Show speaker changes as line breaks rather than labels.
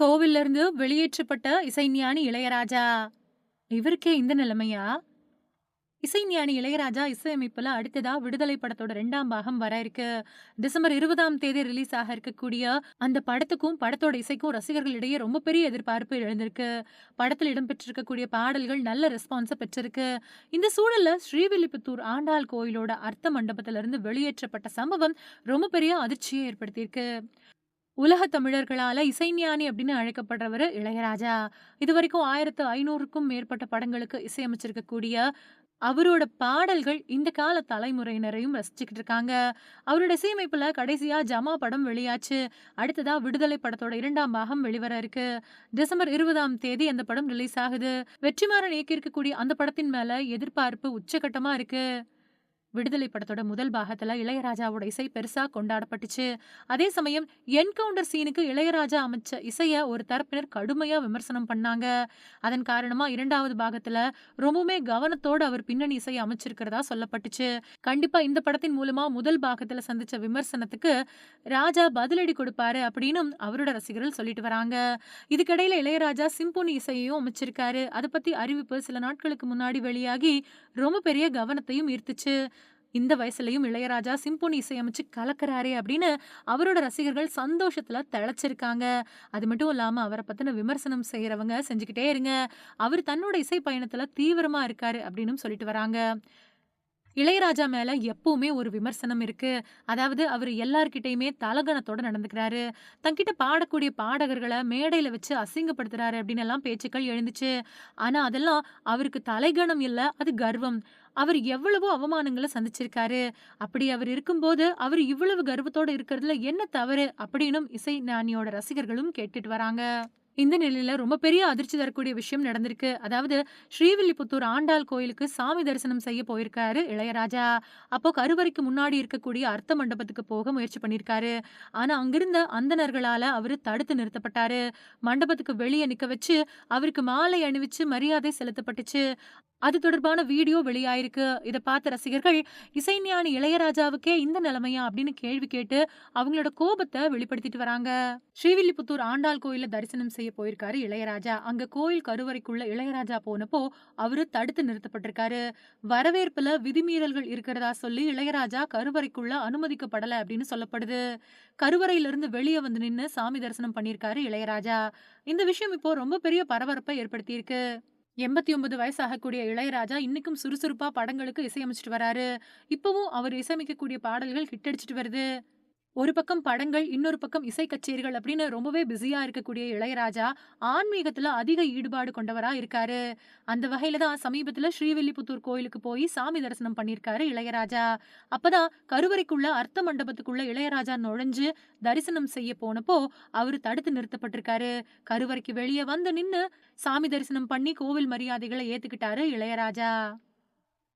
கோவில்ல இருந்து வெளியேற்றப்பட்ட இசைஞானி இளையராஜா. இவருக்கே இந்த நிலைமையா? இசைஞானி இளையராஜா இசையமைப்புல அடுத்ததா விடுதலை படத்தோட ரெண்டாம் பாகம் வர இருக்கு. டிசம்பர் 20ஆம் தேதி ரிலீஸ் ஆக இருக்கக்கூடிய அந்த படத்துக்கும், படத்தோட இசைக்கும் ரசிகர்களிடையே ரொம்ப பெரிய எதிர்பார்ப்பு எழுந்திருக்கு. படத்தில் இடம்பெற்றிருக்கக்கூடிய பாடல்கள் நல்ல ரெஸ்பான்ஸை பெற்றிருக்கு. இந்த சூழல்ல ஸ்ரீவில்லிபுத்தூர் ஆண்டாள் கோயிலோட அர்த்த மண்டபத்துல இருந்து வெளியேற்றப்பட்ட சம்பவம் ரொம்ப பெரிய அதிர்ச்சியை ஏற்படுத்தியிருக்கு. உலக தமிழர்களால இசைஞானி அப்படின்னு அழைக்கப்படுறவரு இளையராஜா. இதுவரைக்கும் 1500க்கும் மேற்பட்ட படங்களுக்கு இசையமைச்சிருக்கக்கூடிய அவரோட பாடல்கள் இந்த கால தலைமுறையினரையும் ரசிச்சுக்கிட்டு இருக்காங்க. அவரோட இசையமைப்பில் கடைசியா ஜமா படம் வெளியாச்சு. அடுத்ததா விடுதலை படத்தோட இரண்டாம் பாகம் வெளிவர இருக்கு. டிசம்பர் 20ஆம் தேதி அந்த படம் ரிலீஸ் ஆகுது. வெற்றிமாறன் இயக்கியிருக்கக்கூடிய அந்த படத்தின் மேல எதிர்பார்ப்பு உச்சகட்டமா இருக்கு. விடுதலை படத்தோட முதல் பாகத்துல இளையராஜாவோட இசை பெருசா கொண்டாடப்பட்டுச்சு. அதே சமயம் என்கவுண்டர் சீனுக்கு இளையராஜா அமைச்ச இசைய ஒரு தரப்பினர் கடுமையா விமர்சனம் பண்ணாங்க. அதன் காரணமா இரண்டாவது பாகத்துல ரொம்பவுமே கவனத்தோடு அவர் பின்னணி இசை அமைச்சிருக்கிறதா சொல்லப்பட்டுச்சு. கண்டிப்பா இந்த படத்தின் மூலமா முதல் பாகத்துல சந்திச்ச விமர்சனத்துக்கு ராஜா பதிலடி கொடுப்பாரு அப்படின்னும் அவரோட ரசிகர்கள் சொல்லிட்டு வராங்க. இதுக்கிடையில இளையராஜா சிம்பொனி இசையையும் அமைச்சிருக்காரு. அதை பத்தி அறிவிப்பு சில நாட்களுக்கு முன்னாடி வெளியாகி ரொம்ப பெரிய கவனத்தையும் ஈர்த்துச்சு. இந்த வயசுலயும் இளையராஜா சிம்பொனி இசையமைச்சு கலக்கிறாரே அப்படின்னு அவரோட ரசிகர்கள் சந்தோஷத்துல திளைச்சிருக்காங்க. அது மட்டும் இல்லாம அவரை பத்தின விமர்சனம் செய்யறவங்க செஞ்சுக்கிட்டே இருங்க. அவர் தன்னோட இசை பயணத்துல தீவிரமா இருக்காரு அப்படின்னும் சொல்லிட்டு வராங்க. இளையராஜா மேல எப்பவுமே ஒரு விமர்சனம் இருக்கு. அதாவது அவர் எல்லார்கிட்டையுமே தலகணத்தோட நடந்துக்கிறாரு. தங்கிட்ட பாடக்கூடிய பாடகர்களை மேடையில வச்சு அசிங்கப்படுத்துறாரு அப்படின்னு எல்லாம் பேச்சுக்கள் எழுந்துச்சு. ஆனா அதெல்லாம் அவருக்கு தலைகணம் இல்லை அது கர்வம். அவர் எவ்வளவோ அவமானங்களை சந்திச்சிருக்காரு. அப்படி அவர் இருக்கும்போது, அவர் இவ்வளவு கர்வத்தோடு இருக்கிறதுல என்ன தவறு? அப்படின்னும் இசைஞானியோட ரசிகர்களும் கேட்டுட்டு வராங்க. இந்த நிலையில ரொம்ப பெரிய அதிர்ச்சி தரக்கூடிய விஷயம் நடந்திருக்கு. அதாவது ஸ்ரீவில்லிபுத்தூர் ஆண்டாள் கோயிலுக்கு சாமி தரிசனம் செய்ய போயிருக்காரு இளையராஜா. அப்போ கருவறைக்கு முன்னாடி இருக்கக்கூடிய அர்த்த மண்டபத்துக்கு போக முயற்சி பண்ணியிருக்காரு. ஆனா அங்கிருந்த அந்தணர்களால அவரு தடுத்து நிறுத்தப்பட்டாரு. மண்டபத்துக்கு வெளியே நிக்க வச்சு அவருக்கு மாலை அணிவிச்சு மரியாதை செலுத்தப்பட்டுச்சு. அது தொடர்பான வீடியோ வெளியாயிருக்கு. இதை பார்த்த ரசிகர்கள் இசைஞானி இளையராஜாவுக்கே இந்த நிலைமையா அப்படின்னு கேள்வி கேட்டு அவங்களோட கோபத்தை வெளிப்படுத்திட்டு வராங்க. ஸ்ரீவில்லிபுத்தூர் ஆண்டாள் கோயில தரிசனம் செய்ய போயிருக்காரு இளையராஜா. அங்க கோயில் கருவறைக்குள்ள இளையராஜா போனப்போ அவரு தடுத்து நிறுத்தப்பட்டிருக்காரு. வரவேற்புல விதிமீறல்கள் இருக்கிறதா சொல்லி இளையராஜா கருவறைக்குள்ள அனுமதிக்கப்படல அப்படின்னு சொல்லப்படுது. கருவறையிலிருந்து இருந்து வெளிய வந்து நின்னு சாமி தரிசனம் பண்ணியிருக்காரு இளையராஜா. இந்த விஷயம் இப்போ ரொம்ப பெரிய பரபரப்பை ஏற்படுத்தியிருக்கு. எண்பத்தி ஒன்பது வயசாகக்கூடிய இளையராஜா இன்னைக்கும் சுறுசுறுப்பா படங்களுக்கு இசையமைச்சிட்டு வராரு. இப்பவும் அவர் இசையமைக்கக்கூடிய பாடல்கள் கிட்டடிச்சிட்டு வருது. ஒரு பக்கம் படங்கள், இன்னொரு பக்கம் இசை கச்சேரிகள் அப்படின்னு ரொம்பவே பிஸியா இருக்கக்கூடிய இளையராஜா, ஆன்மீகத்துல அதிக ஈடுபாடு கொண்டவரா இருக்காரு. அந்த வகையில தான் சமீபத்துல ஸ்ரீவில்லிபுத்தூர் கோயிலுக்கு போய் சாமி தரிசனம் பண்ணியிருக்காரு இளையராஜா. அப்பதான் கருவறைக்குள்ள அர்த்த மண்டபத்துக்குள்ள இளையராஜா நுழைஞ்சு தரிசனம் செய்ய போனப்போ அவரு தடுத்து நிறுத்தப்பட்டிருக்காரு. கருவறைக்கு வெளியே வந்து நின்னு சாமி தரிசனம் பண்ணி கோவில் மரியாதைகள ஏத்துக்கிட்டாரு இளையராஜா.